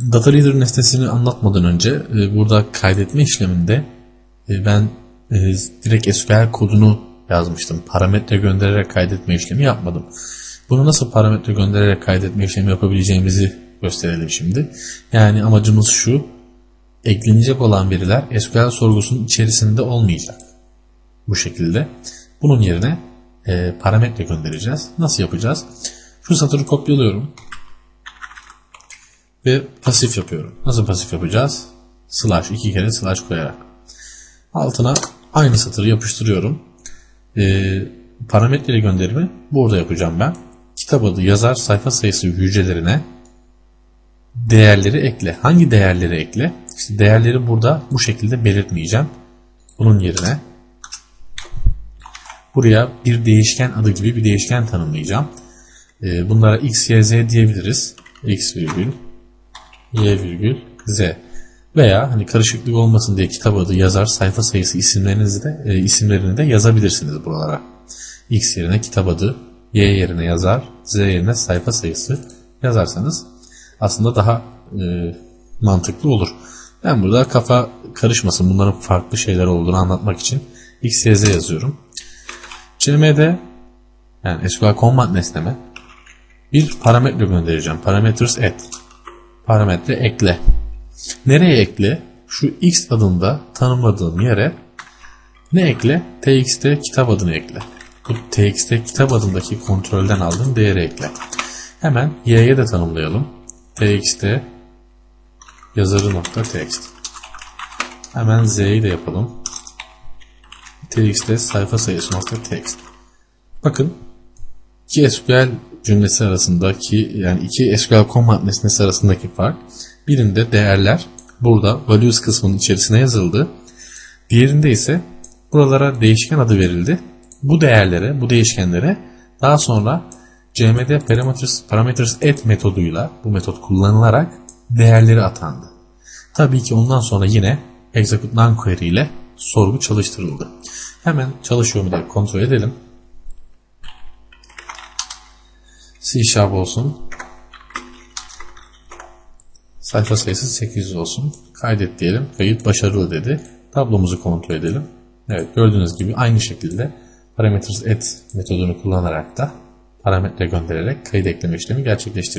Data Reader nesnesini anlatmadan önce e, burada kaydetme işleminde e, ben e, direkt SQL kodunu yazmıştım. Parametre göndererek kaydetme işlemi yapmadım. Bunu nasıl parametre göndererek kaydetme işlemi yapabileceğimizi gösterelim şimdi. Yani amacımız şu. Eklenecek olan veriler SQL sorgusunun içerisinde olmayacak. Bu şekilde. Bunun yerine e, parametre göndereceğiz. Nasıl yapacağız? Şu satırı kopyalıyorum ve pasif yapıyorum. Nasıl pasif yapacağız? Slash iki kere slash koyarak. Altına aynı satırı yapıştırıyorum. Ee, parametreli gönderimi burada yapacağım ben. Kitap adı, yazar, sayfa sayısı hücrelerine değerleri ekle. Hangi değerleri ekle? İşte değerleri burada bu şekilde belirtmeyeceğim. Bunun yerine buraya bir değişken adı gibi bir değişken tanımlayacağım. Ee, bunlara x, y, z diyebiliriz. x virgül y virgül z veya hani karışıklık olmasın diye kitap adı, yazar, sayfa sayısı isimlerinizi de e, isimlerini de yazabilirsiniz buralara. X yerine kitap adı, Y yerine yazar, Z yerine sayfa sayısı yazarsanız aslında daha e, mantıklı olur. Ben burada kafa karışmasın bunların farklı şeyler olduğunu anlatmak için X, Y, Z yazıyorum. CM'de yani SQL Command nesneme bir parametre göndereceğim. Parameters add parametre ekle. Nereye ekle? Şu x adında tanımladığım yere ne ekle? tx'te kitap adını ekle. Bu tx'te kitap adındaki kontrolden aldığım değeri ekle. Hemen y'ye de tanımlayalım. tx'te yazarı nokta text. Hemen z'yi de yapalım. tx'te sayfa sayısı nokta text. Bakın iki SQL cümlesi arasındaki yani iki SQL command nesnesi arasındaki fark birinde değerler burada values kısmının içerisine yazıldı. Diğerinde ise buralara değişken adı verildi. Bu değerlere, bu değişkenlere daha sonra cmd parameters, parameters add metoduyla bu metot kullanılarak değerleri atandı. Tabii ki ondan sonra yine execute non query ile sorgu çalıştırıldı. Hemen çalışıyor mu diye kontrol edelim. C Sharp olsun. Sayfa sayısı 800 olsun. Kaydet diyelim. Kayıt başarılı dedi. Tablomuzu kontrol edelim. Evet gördüğünüz gibi aynı şekilde parameters add metodunu kullanarak da parametre göndererek kayıt ekleme işlemi gerçekleştirdik.